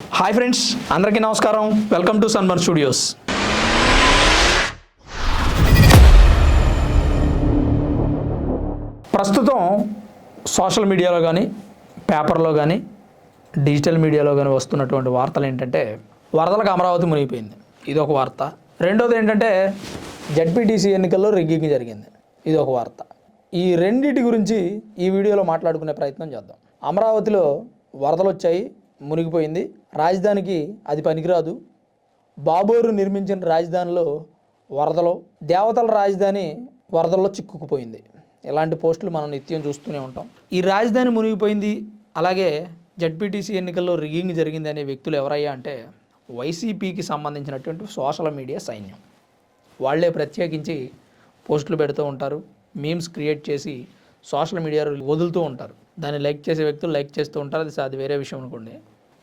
Hi friends అందరికీ నమస్కారం. Welcome to సన్మర్ studios. ప్రస్తుతం సోషల్ మీడియాలో కానీ పేపర్లో కానీ డిజిటల్ మీడియాలో కానీ వస్తున్నటువంటి వార్తలు ఏంటంటే వరదలకు అమరావతి మునిగిపోయింది. ఇది ఒక వార్త. రెండోది ఏంటంటే జడ్పీటీసీ ఎన్నికల్లో రిగ్గింగ్ జరిగింది. ఇది ఒక వార్త. ఈ రెండింటి గురించి ఈ వీడియోలో మాట్లాడుకునే ప్రయత్నం చేద్దాం. అమరావతిలో వరదలు వచ్చాయి మునిగిపోయింది. రాజధానికి అది పనికిరాదు. బాబోరు నిర్మించిన రాజధానిలో వరదలు దేవతల రాజధాని వరదల్లో చిక్కుకుపోయింది. ఇలాంటి పోస్టులు మనం నిత్యం చూస్తూనే ఉంటాం. ఈ రాజధాని మునిగిపోయింది. అలాగే జడ్పీటీసీ ఎన్నికల్లో రిగింగ్ జరిగింది అనే వ్యక్తులు ఎవరయ్యా అంటే వైసీపీకి సంబంధించినటువంటి సోషల్ మీడియా సైన్యం. వాళ్ళే ప్రత్యేకించి పోస్టులు పెడుతూ ఉంటారు. మీమ్స్ క్రియేట్ చేసి సోషల్ మీడియాలో వదులుతూ ఉంటారు. దాన్ని లైక్ చేసే వ్యక్తులు లైక్ చేస్తూ ఉంటారు. అది అది వేరే విషయం అనుకోండి.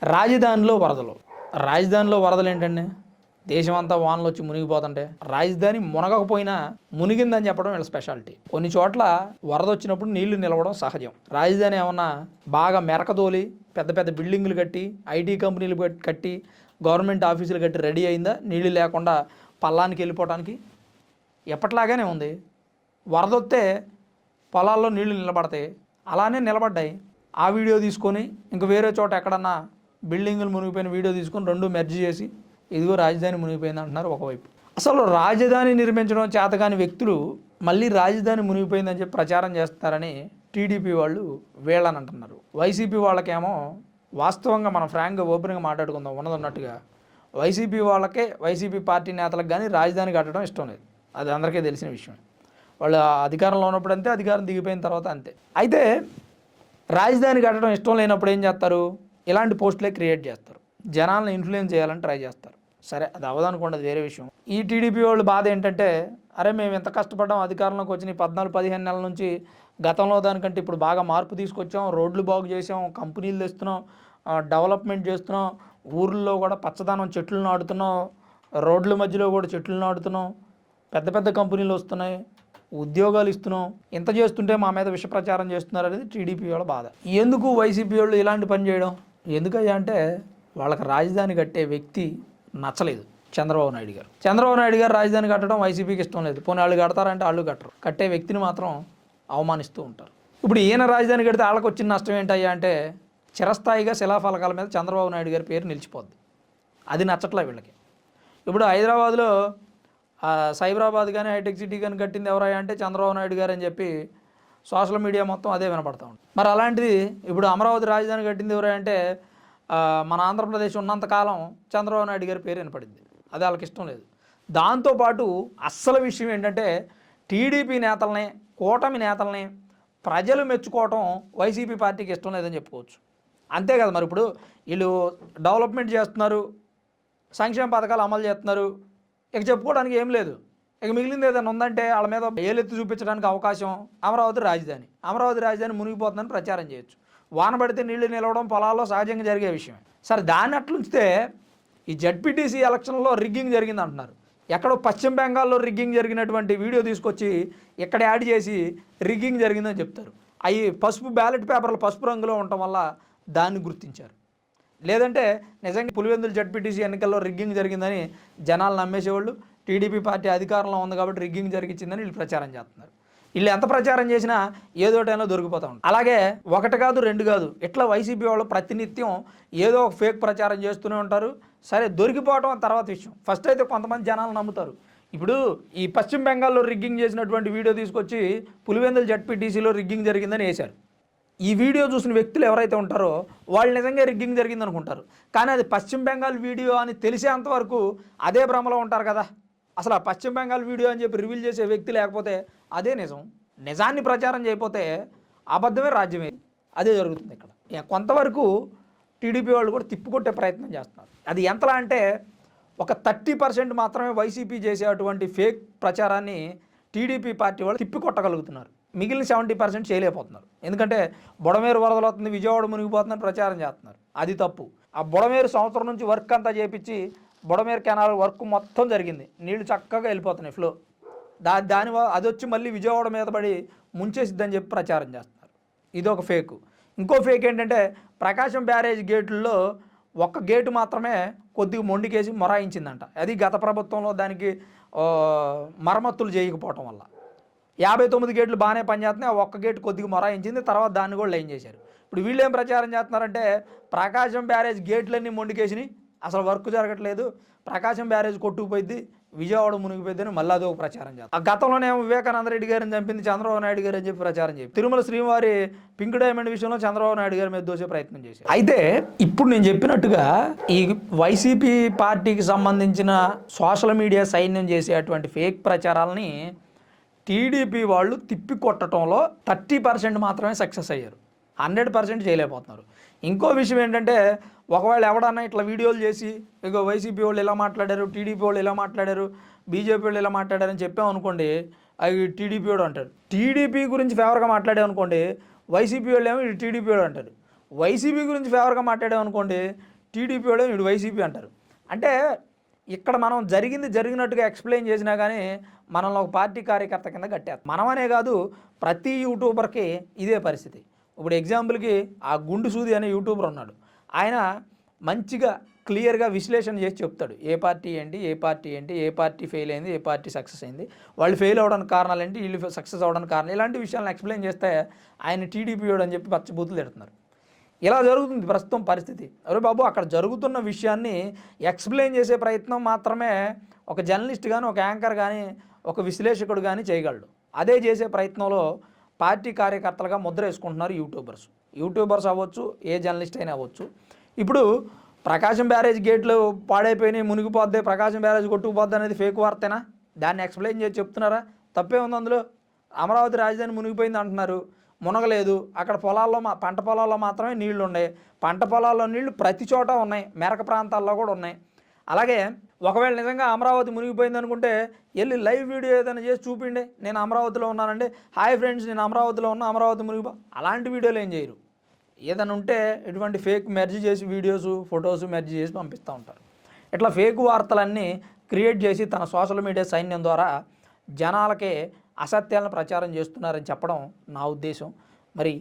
రాజధానిలో వరదలు. రాజధానిలో వరదలు ఏంటండి? దేశం అంతా వానలు వచ్చి మునిగిపోతుంటే. రాజధాని మునగకపోయినా మునిగిందని చెప్పడం వీళ్ళ స్పెషాలిటీ. కొన్ని చోట్ల వరద వచ్చినప్పుడు నీళ్ళు నిలవడం సహజం. రాజధాని ఏమన్నా బాగా మెరకదోలి పెద్ద పెద్ద బిల్డింగులు కట్టి ఐటీ కంపెనీలు కట్టి గవర్నమెంట్ ఆఫీసులు కట్టి రెడీ అయిందా? నీళ్ళు లేకుండా పల్లానికి వెళ్ళిపోవడానికి ఎప్పట్లాగానే ఉంది. వరద వస్తే పొలాల్లో నీళ్ళు నిలబడతాయి. అలానే నిలబడ్డాయి. ఆ వీడియో తీసుకొని ఇంక వేరే చోట ఎక్కడన్నా బిల్డింగులు మునిగిపోయిన వీడియో తీసుకొని రెండు మెర్జ్ చేసి ఇదిగో రాజధాని మునిగిపోయింది అంటున్నారు ఒకవైపు. అసలు రాజధాని నిర్మించడం చేతగాని వ్యక్తులు మళ్ళీ రాజధాని మునిగిపోయిందని చెప్పి ప్రచారం చేస్తారని టీడీపీ వాళ్ళు వీళ్ళని అంటున్నారు. వైసీపీ వాళ్ళకేమో వాస్తవంగా మనం ఫ్రాంక్గా ఓపెన్గా మాట్లాడుకుందాం ఉన్నదన్నట్టుగా. వైసీపీ వాళ్ళకే వైసీపీ పార్టీ నేతలకు కానీ రాజధాని కట్టడం ఇష్టం లేదు. అది అందరికీ తెలిసిన విషయం వాళ్ళు అధికారంలో ఉన్నప్పుడు అంతే అధికారం దిగిపోయిన తర్వాత అంతే. అయితే రాజధాని కట్టడం ఇష్టం లేనప్పుడు ఏం చేస్తారు? ఇలాంటి పోస్టులే క్రియేట్ చేస్తారు. జనాలను ఇన్ఫ్లుయెన్స్ చేయాలని ట్రై చేస్తారు. సరే అది అవదనుకోండి అది వేరే విషయం. ఈ టీడీపీ వాళ్ళు బాధ ఏంటంటే అరే మేము ఎంత కష్టపడ్డాం అధికారంలోకి వచ్చిన ఈ పద్నాలుగు పదిహేను నెలల నుంచి గతంలో దానికంటే ఇప్పుడు బాగా మార్పు తీసుకొచ్చాం రోడ్లు బాగు చేసాం కంపెనీలు తెస్తున్నాం డెవలప్మెంట్ చేస్తున్నాం ఊర్లలో కూడా పచ్చదనం చెట్లు నాటుతున్నాం రోడ్ల మధ్యలో కూడా చెట్లు నాటుతున్నాం పెద్ద పెద్ద కంపెనీలు వస్తున్నాయి. ఉద్యోగాలు ఇస్తున్నాం ఇంత చేస్తుంటే మా మీద విష ప్రచారం చేస్తున్నారు అనేది టీడీపీ వాళ్ళ బాధ. ఎందుకు వైసీపీ వాళ్ళు ఇలాంటి పని చేయడం? ఎందుకయ్యా అంటే వాళ్ళకి రాజధాని కట్టే వ్యక్తి నచ్చలేదు చంద్రబాబు నాయుడు గారు. చంద్రబాబు నాయుడు గారు రాజధాని కట్టడం వైసీపీకి ఇష్టం లేదు. పోనీ వాళ్ళు కడతారంటే వాళ్ళు కట్టరు. కట్టే వ్యక్తిని మాత్రం అవమానిస్తూ ఉంటారు. ఇప్పుడు ఈయన రాజధాని కడితే వాళ్ళకి వచ్చిన నష్టం ఏంటయ్యా అంటే చిరస్థాయిగా శిలాఫలకాల మీద చంద్రబాబు నాయుడు గారి పేరు నిలిచిపోద్ది. అది నచ్చట్లే వీళ్ళకి. ఇప్పుడు హైదరాబాద్లో సైబరాబాద్ కానీ హైటెక్ సిటీ కానీ కట్టింది ఎవరయ్యా అంటే చంద్రబాబు నాయుడు గారు అని చెప్పి సోషల్ మీడియా మొత్తం అదే వినపడతా ఉంటుంది మరి అలాంటిది ఇప్పుడు అమరావతి రాజధాని కట్టింది ఎవరయ్యా అంటే మన ఆంధ్రప్రదేశ్ ఉన్నంతకాలం చంద్రబాబు నాయుడు గారి పేరు వినపడింది. అది వాళ్ళకి ఇష్టం లేదు. దాంతోపాటు అస్సలు విషయం ఏంటంటే టీడీపీ నేతల్ని కూటమి నేతల్ని ప్రజలు మెచ్చుకోవటం వైసీపీ పార్టీకి ఇష్టం లేదని చెప్పుకోవచ్చు. అంతే కదా మరి ఇప్పుడు వీళ్ళు డెవలప్మెంట్ చేస్తున్నారు సంక్షేమ పథకాలు అమలు చేస్తున్నారు ఇక చెప్పుకోవడానికి ఏం లేదు. ఇక మిగిలింది ఏదైనా ఉందంటే వాళ్ళ మీద ఏలెత్తి చూపించడానికి అవకాశం అమరావతి రాజధాని. అమరావతి రాజధాని మునిగిపోతుందని ప్రచారం చేయొచ్చు. వాన పడితే నీళ్ళు నిలవడం పొలాల్లో సహజంగా జరిగే విషయమే. సరే దాన్ని అట్లుంచితే ఈ జడ్పీటీసీ ఎలక్షన్లో రిగ్గింగ్ జరిగింది అంటున్నారు. ఎక్కడో పశ్చిమ బెంగాల్లో రిగ్గింగ్ జరిగినటువంటి వీడియో తీసుకొచ్చి ఇక్కడ యాడ్ చేసి రిగ్గింగ్ జరిగిందని చెప్తారు. అవి పసుపు బ్యాలెట్ పేపర్లు పసుపు రంగులో ఉండటం వల్ల దాన్ని గుర్తించారు. లేదంటే నిజంగా పులివెందులు జడ్పీటీసీ ఎన్నికల్లో రిగ్గింగ్ జరిగిందని జనాలు నమ్మేసేవాళ్ళు. టీడీపీ పార్టీ అధికారంలో ఉంది కాబట్టి రిగ్గింగ్ జరిగించిందని వీళ్ళు ప్రచారం చేస్తున్నారు. వీళ్ళు ఎంత ప్రచారం చేసినా ఏదో టైంలో దొరికిపోతా ఉంటారు. అలాగే ఒకటి కాదు రెండు కాదు ఇట్లా వైసీపీ వాళ్ళు ప్రతినిత్యం ఏదో ఒక ఫేక్ ప్రచారం చేస్తూనే ఉంటారు. సరే దొరికిపోవడం తర్వాత విషయం. ఫస్ట్ అయితే కొంతమంది జనాలు నమ్ముతారు. ఇప్పుడు ఈ పశ్చిమ బెంగాల్లో రిగ్గింగ్ చేసినటువంటి వీడియో తీసుకొచ్చి పులివెందులు జడ్పీటీసీలో రిగ్గింగ్ జరిగిందని వేశారు. ఈ వీడియో చూసిన వ్యక్తులు ఎవరైతే ఉంటారో వాళ్ళు నిజంగా రిగ్గింగ్ జరిగింది అనుకుంటారు కానీ అది పశ్చిమ బెంగాల్ వీడియో అని తెలిసేంతవరకు అదే భ్రమలో ఉంటారు కదా. అసలు ఆ పశ్చిమ బెంగాల్ వీడియో అని చెప్పి రివీల్ చేసే వ్యక్తి లేకపోతే అదే నిజం. నిజాన్ని ప్రచారం చేయకపోతే అబద్ధమే రాజ్యమే. అదే జరుగుతుంది ఇక్కడ. కొంతవరకు టీడీపీ వాళ్ళు కూడా తిప్పుకొట్టే ప్రయత్నం చేస్తున్నారు. అది ఎంతలా అంటే ఒక థర్టీ పర్సెంట్ మాత్రమే వైసీపీ చేసేటువంటి ఫేక్ ప్రచారాన్ని టీడీపీ పార్టీ వాళ్ళు తిప్పికొట్టగలుగుతున్నారు. మిగిలిన సెవెంటీ పర్సెంట్ చేయలేకపోతున్నారు. ఎందుకంటే బుడమేరు వరదలు వస్తుంది విజయవాడ మునిగిపోతుందని ప్రచారం చేస్తున్నారు. అది తప్పు. ఆ బుడమేరు సంవత్సరం నుంచి వర్క్ అంతా చేపించి బుడమేరు కెనాల్ వర్క్ మొత్తం జరిగింది. నీళ్ళు చక్కగా వెళ్ళిపోతున్నాయి ఫ్లో. దా దాని అది వచ్చి మళ్ళీ విజయవాడ మీద పడి ముంచేసిద్దని చెప్పి ప్రచారం చేస్తున్నారు. ఇది ఒక ఫేక్. ఇంకో ఫేక్ ఏంటంటే ప్రకాశం బ్యారేజ్ గేట్లలో ఒక్క గేటు మాత్రమే కొద్దిగా మొండికేసి మొరాయించిందంట. అది గత ప్రభుత్వంలో దానికి మరమ్మతులు చేయకపోవటం వల్ల. యాభై తొమ్మిది గేట్లు బాగానే పనిచేస్తున్నాయి. ఆ ఒక్క గేట్ కొద్దిగా మొరాయించింది. తర్వాత దాన్ని కూడా లైన్ చేశారు. ఇప్పుడు వీళ్ళు ఏం ప్రచారం చేస్తున్నారంటే ప్రకాశం బ్యారేజ్ గేట్లన్నీ మొండికేసినాయి. అసలు వర్క్ జరగట్లేదు. ప్రకాశం బ్యారేజ్ కొట్టుకుపోయింది విజయవాడ మునిగిపోయింది అని మళ్ళీ అదొక ప్రచారం చేస్తారు. ఆ గతంలోనే వివేకానంద రెడ్డి గారిని చంపింది చంద్రబాబు నాయుడు గారు అని చెప్పి ప్రచారం చెప్పి తిరుమల శ్రీవారి పింక్ డైమండ్ విషయంలో చంద్రబాబు నాయుడు గారి మీద దోసే ప్రయత్నం చేశారు. అయితే ఇప్పుడు నేను చెప్పినట్టుగా ఈ వైసీపీ పార్టీకి సంబంధించిన సోషల్ మీడియా సైన్యం చేసేటువంటి ఫేక్ ప్రచారాలని టీడీపీ వాళ్ళు తిప్పి కొట్టడంలో థర్టీ పర్సెంట్ మాత్రమే సక్సెస్ అయ్యారు. హండ్రెడ్ పర్సెంట్ చేయలేకపోతున్నారు. ఇంకో విషయం ఏంటంటే ఒకవేళ ఎవడన్నా ఇట్లా వీడియోలు చేసి ఇక వైసీపీ వాళ్ళు ఇలా మాట్లాడారు టీడీపీ వాళ్ళు ఇలా మాట్లాడారు బీజేపీ వాళ్ళు ఇలా మాట్లాడారని చెప్పాం అనుకోండి అవి టీడీపీ వాడు అంటారు టీడీపీ గురించి ఫేవర్గా మాట్లాడాం అనుకోండి వైసీపీ వాళ్ళు ఏమో ఇటు టీడీపీ వాడు అంటారు వైసీపీ గురించి ఫేవర్గా మాట్లాడాం అనుకోండి టీడీపీ వాడు ఇటు వైసీపీ అంటారు. అంటే ఇక్కడ మనం జరిగింది జరిగినట్టుగా ఎక్స్ప్లెయిన్ చేసినా కానీ మనల్ని ఒక పార్టీ కార్యకర్త కింద కట్టేస్తారు మనమనే కాదు ప్రతి యూట్యూబర్కి ఇదే పరిస్థితి. ఇప్పుడు ఎగ్జాంపుల్కి ఆ గుండు సూది అనే యూట్యూబర్ ఉన్నాడు. ఆయన మంచిగా క్లియర్గా విశ్లేషణ చేసి చెప్తాడు. ఏ పార్టీ ఏంటి ఏ పార్టీ ఏంటి ఏ పార్టీ ఫెయిల్ అయింది ఏ పార్టీ సక్సెస్ అయింది. వాళ్ళు ఫెయిల్ అవడానికి కారణాలు ఏంటి వీళ్ళు సక్సెస్ అవడానికి కారణం ఇలాంటి విషయాలను ఎక్స్ప్లెయిన్ చేస్తే ఆయన టీడీపీ అని చెప్పి పచ్చబూతులు తిడుతున్నారు. ఇలా జరుగుతుంది ప్రస్తుతం పరిస్థితి. అరే బాబు అక్కడ జరుగుతున్న విషయాన్ని ఎక్స్ప్లెయిన్ చేసే ప్రయత్నం మాత్రమే ఒక జర్నలిస్ట్ కానీ ఒక యాంకర్ కానీ ఒక విశ్లేషకుడు కానీ చేయగలడు. అదే చేసే ప్రయత్నంలో పార్టీ కార్యకర్తలుగా ముద్ర వేసుకుంటున్నారు యూట్యూబర్స్. యూట్యూబర్స్ అవ్వచ్చు ఏ జర్నలిస్ట్ అయినా అవ్వచ్చు. ఇప్పుడు ప్రకాశం బ్యారేజ్ గేట్లు పాడైపోయినాయి మునిగిపోద్ది ప్రకాశం బ్యారేజ్ కొట్టుకుపోద్ది అనేది ఫేక్ వార్తేనా? దాన్ని ఎక్స్ప్లెయిన్ చేసి చెప్తున్నారా? తప్పే ఉంది అందులో. అమరావతి రాజధాని మునిగిపోయింది అంటున్నారు. మునగలేదు. అక్కడ పొలాల్లో మా పంట పొలాల్లో మాత్రమే నీళ్ళు ఉన్నాయి పంట పొలాల్లో నీళ్ళు ప్రతి చోట ఉన్నాయి. మెరక ప్రాంతాల్లో కూడా ఉన్నాయి. అలాగే ఒకవేళ నిజంగా అమరావతి మునిగిపోయింది అనుకుంటే వెళ్ళి లైవ్ వీడియో ఏదైనా చేసి చూపిండి నేను అమరావతిలో ఉన్నానండి. హాయ్ ఫ్రెండ్స్ నేను అమరావతిలో ఉన్నా అమరావతి మునిగిపో. అలాంటి వీడియోలు ఏం చేయరు. ఏదైనా ఉంటే ఇటువంటి ఫేక్ మెర్జ్ చేసి వీడియోస్ ఫొటోస్ మెర్జ్ చేసి పంపిస్తూ ఉంటారు. ఇట్లా ఫేక్ వార్తలన్నీ క్రియేట్ చేసి తన సోషల్ మీడియా సైన్యం ద్వారా జనాలకే అసత్యాలను ప్రచారం చేస్తున్నారని చెప్పడం నా ఉద్దేశం. మరి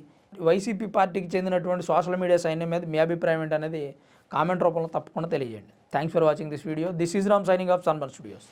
వైసీపీ పార్టీకి చెందినటువంటి సోషల్ మీడియా సైన్యం మీద మీ అభిప్రాయం ఏంటనేది కామెంట్ రూపంలో తప్పకుండా తెలియజేయండి. Thanks for watching this video this is Ram signing off సన్బర్ studios